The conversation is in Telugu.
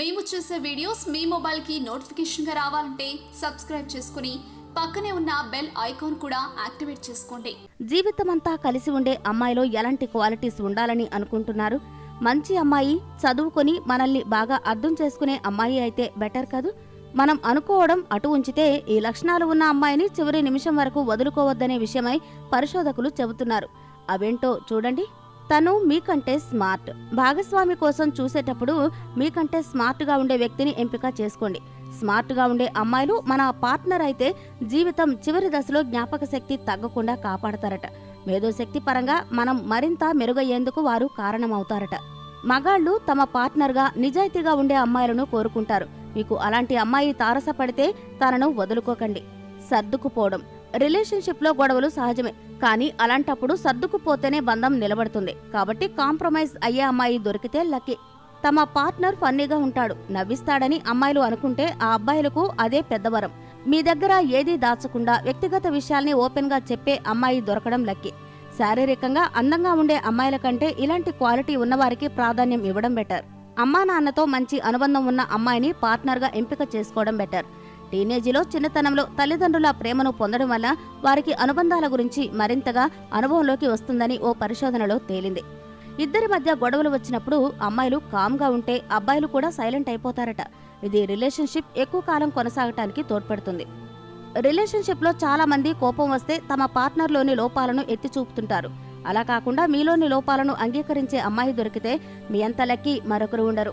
మేము చేసే వీడియోస్ మీ మొబైల్కి నోటిఫికేషన్గా రావాలంటే సబ్స్క్రైబ్ చేసుకుని పక్కనే ఉన్న బెల్ ఐకాన్ కూడా యాక్టివేట్ చేసుకోండి. జీవితమంతా కలిసి ఉండే అమ్మాయిలో ఎలాంటి క్వాలిటీస్ ఉండాలని అనుకుంటున్నారు? మంచి అమ్మాయి చదువుకొని మనల్ని బాగా అర్థం చేసుకునే అమ్మాయి అయితే బెటర్ కదూ? మనం అనుకోవడం అటు ఉంచితే ఈ లక్షణాలు ఉన్న అమ్మాయిని చివరి నిమిషం వరకు వదులుకోవద్దనే విషయమై పరిశోధకులు చెబుతున్నారు. అవేంటో చూడండి. తను మీకంటే స్మార్ట్. భాగస్వామి కోసం చూసేటప్పుడు మీకంటే స్మార్ట్గా ఉండే వ్యక్తిని ఎంపిక చేసుకోండి. స్మార్ట్గా ఉండే అమ్మాయిలు మన పార్ట్నర్ అయితే జీవితం చివరి దశలో జ్ఞాపక శక్తి తగ్గకుండా కాపాడతారట. మేధోశక్తి పరంగా మనం మరింత మెరుగయ్యేందుకు వారు కారణమవుతారట. మగాళ్ళు తమ పార్ట్నర్గా నిజాయితీగా ఉండే అమ్మాయిలను కోరుకుంటారు. మీకు అలాంటి అమ్మాయి తారసపడితే తనను వదులుకోకండి. సర్దుకుపోవడం. రిలేషన్షిప్లో గొడవలు సహజమే. కానీ అలాంటప్పుడు సర్దుకుపోతేనే బంధం నిలబడుతుంది. కాబట్టి కాంప్రమైజ్ అయ్యే అమ్మాయి దొరికితే లక్కీ. తమ పార్ట్నర్ ఫన్నీగా ఉంటాడు. నవ్విస్తాడని అమ్మాయిలు అనుకుంటే ఆ అబ్బాయిలకు అదే పెద్దవరం మీ దగ్గర ఏదీ దాచకుండా వ్యక్తిగత విషయాల్ని ఓపెన్గా చెప్పే అమ్మాయి దొరకడం లక్కీ. శారీరకంగా అందంగా ఉండే అమ్మాయిల కంటే ఇలాంటి క్వాలిటీ ఉన్నవారికి ప్రాధాన్యం ఇవ్వడం బెటర్. అమ్మా నాన్నతో మంచి అనుబంధం ఉన్న అమ్మాయిని పార్ట్నర్గా ఎంపిక చేసుకోవడం బెటర్. టీనేజీలో చిన్నతనంలో తల్లిదండ్రుల ప్రేమను పొందడం వల్ల వారికి అనుబంధాల గురించి మరింతగా అనుభవంలోకి వస్తుందని ఓ పరిశోధనలో తేలింది. ఇద్దరి మధ్య గొడవలు వచ్చినప్పుడు అమ్మాయిలు కామ్గా ఉంటే అబ్బాయిలు కూడా సైలెంట్ అయిపోతారట. ఇది రిలేషన్షిప్ ఎక్కువ కాలం కొనసాగటానికి తోడ్పడుతుంది. రిలేషన్షిప్లో చాలామంది కోపం వస్తే తమ పార్ట్నర్లోని లోపాలను ఎత్తి చూపుతుంటారు. అలా కాకుండా మీలోని లోపాలను అంగీకరించే అమ్మాయి దొరికితే మీ అంత లక్కీ మరొకరు ఉండరు.